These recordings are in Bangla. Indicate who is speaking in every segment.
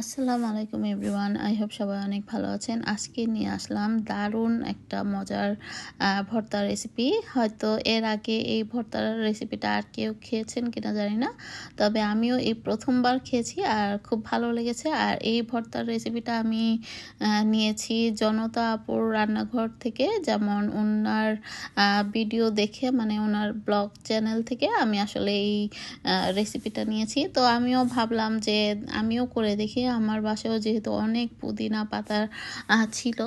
Speaker 1: আসসালামু আলাইকুম এভরিওয়ান। আই হোপ সবাই অনেক ভালো আছেন। আজকে নিয়ে আসলাম দারুণ একটা মজার আহ, ভর্তার রেসিপি হয়তো এর আগে এই ভর্তার রেসিপিটা আর কেউ খেয়েছেন কিনা জানি না। তবে আমিও এই প্রথমবার খেয়েছি আর খুব ভালো লেগেছে। আর এই ভর্তার রেসিপিটা আমি নিয়েছি জনতা আপুর রান্নাঘর থেকে। যেমন ওনার ভিডিও দেখে মানে ওনার ব্লগ চ্যানেল থেকে আমি আসলে এই রেসিপিটা নিয়েছি। তো আমিও ভাবলাম যে আমিও করে দেখি। আমার বাসায়ও যেহেতু অনেক পুদিনা পাতা ছিল,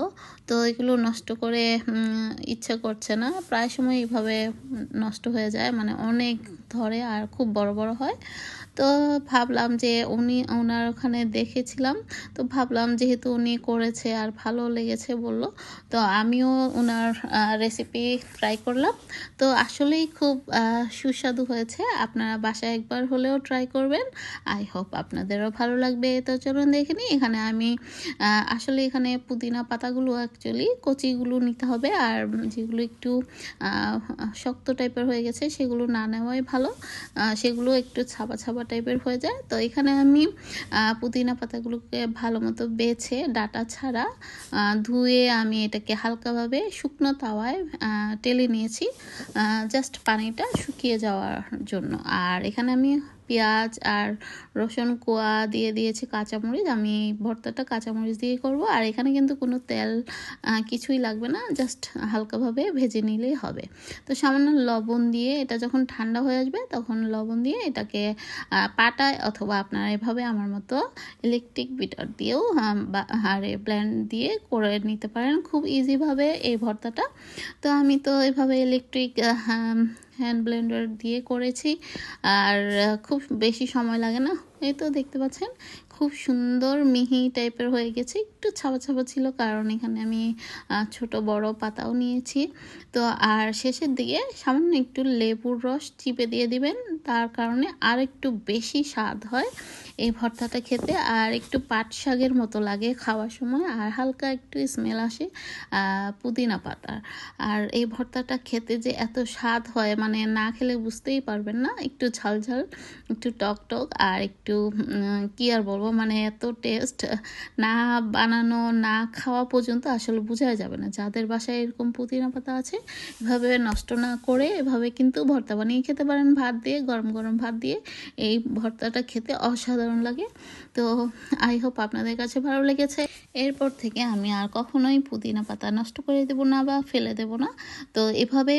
Speaker 1: তো এগুলো নষ্ট করে ইচ্ছা করছে না। প্রায় সময় এইভাবে নষ্ট হয়ে যায়। মানে অনেক ধরে আর খুব বড় বড় হয়। তো ভাবলাম যে উনি ওনার ওখানে দেখেছিলাম। তো ভাবলাম যেহেতু উনি করেছে আর ভালো লেগেছে বলল, তো আমিও ওনার রেসিপি ট্রাই করলাম। তো আসলেই খুব সুস্বাদু হয়েছে। আপনারা বাসায় একবার হলেও ট্রাই করবেন। আই হোপ আপনাদেরও ভালো লাগবে। তো চলুন দেখে নিই। এখানে আমি আসলে এখানে পুদিনা পাতাগুলো অ্যাকচুয়ালি কচিগুলো নিতে হবে। আর যেগুলো একটু শক্ত টাইপের হয়ে গেছে, সেগুলো না নেওয়াই ভালো। আহ, সেগুলো একটু ছাপা ছাপা টাইপের হয়ে যায়। তো এখানে আমি পুদিনা পাতাগুলোকে ভালো মতো বেছে ডাটা ছাড়া ধুয়ে আমি এটাকে হালকাভাবে শুকনো তাওয়ায় টেলে নিয়েছি। জাস্ট পানিটা শুকিয়ে যাওয়ার জন্য। আর এখানে আমি পেঁয়াজ আর রসুন কোয়া দিয়ে দিয়েছি কাঁচামরিচ। আমি ভর্তাটা কাঁচামরিচ দিয়ে করব। আর এখানে কিন্তু কোনো তেল কিছুই লাগবে না। জাস্ট হালকাভাবে ভেজে নিলেই হবে। তো সামান্য লবণ দিয়ে এটা যখন ঠান্ডা হয়ে আসবে, তখন লবণ দিয়ে এটাকে পাটায় অথবা আপনারা এভাবে আমার মতো ইলেকট্রিক বিটার দিয়েও আর ব্ল্যান্ড দিয়ে করে নিতে পারেন। খুব ইজিভাবে এই ভর্তাটা। তো আমি তো এভাবে ইলেকট্রিক হ্যান্ড ব্লেন্ডার দিয়ে করেছি। আর খুব বেশি সময় লাগে না, এই তো দেখতে পাচ্ছেন, খুব সুন্দর মিহি টাইপের হয়ে গেছে। একটু ছাপা ছাপা ছিল, কারণ এখানে আমি ছোট বড় পাতাও নিয়েছি। তো আর শেষের দিকে সামান্য একটু লেবুর রস চিপে দিয়ে দিবেন, তার কারণে আর একটু বেশি স্বাদ হয় এই ভর্তাটা খেতে। আর একটু পাট শাকের মতো লাগে খাওয়ার সময়, আর হালকা একটু স্মেল আসে পুদিনা পাতার। আর এই ভর্তাটা খেতে যে এত স্বাদ হয় মানে না খেলে বুঝতেই পারবেন না। একটু ঝাল ঝাল, একটু টক টক আর একটু কি আর বলব? মানে এত টেস্ট না বানানো, না খাওয়া পর্যন্ত আসলে বোঝা যাবে না। যাদের বাসায় এরকম পুদিনা পাতা আছে, এভাবে নষ্ট না করে এভাবে কিন্তু ভর্তা বানিয়ে খেতে পারেন। ভাত দিয়ে, গরম গরম ভাত দিয়ে এই ভর্তাটা খেতে অসাধারণ লাগে। তো আই হোপ আপনাদের কাছে ভালো লেগেছে। এরপর থেকে আমি আর কখনোই পুদিনা পাতা নষ্ট করে দেবো না বা ফেলে দেবো না। তো এভাবে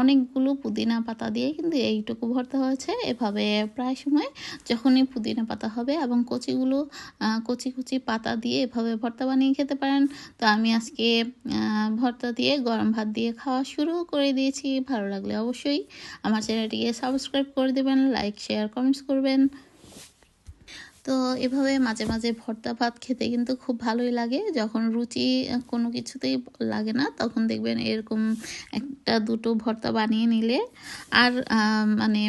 Speaker 1: অনেকগুলো পুদিনা পাতা দিয়ে কিন্তু এইটুকু ভর্তা হয়েছে। এভাবে প্রায় সময় যখনই পুদিনা পাতা হবে এবং কচিগুলো কচি কুচি পাতা দিয়ে এভাবে ভর্তা বানিয়ে খেতে পারেন। তো আমি আজকে ভর্তা দিয়ে গরম ভাত দিয়ে খাওয়া শুরু করে দিয়েছি। ভালো লাগলে অবশ্যই আমার চ্যানেলটিকে সাবস্ক্রাইব করে দেবেন, লাইক, শেয়ার, কমেন্টস করবেন। তো এভাবে মাঝে মাঝে ভর্তা ভাত খেতে কিন্তু খুব ভালোই লাগে। যখন রুচি কোনো কিছুতেই লাগে না, তখন দেখবেন এরকম একটা, দুটো ভর্তা বানিয়ে নিলে আর মানে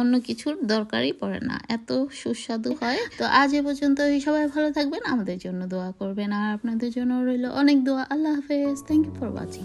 Speaker 1: অন্য কিছুর দরকারই পড়ে না। এত সুস্বাদু হয়। তো আজ এ পর্যন্ত সবাই ভালো থাকবেন। আমাদের জন্য দোয়া করবেন। আর আপনাদের জন্য রইল অনেক দোয়া। আল্লাহ হাফেজ। Thank you for watching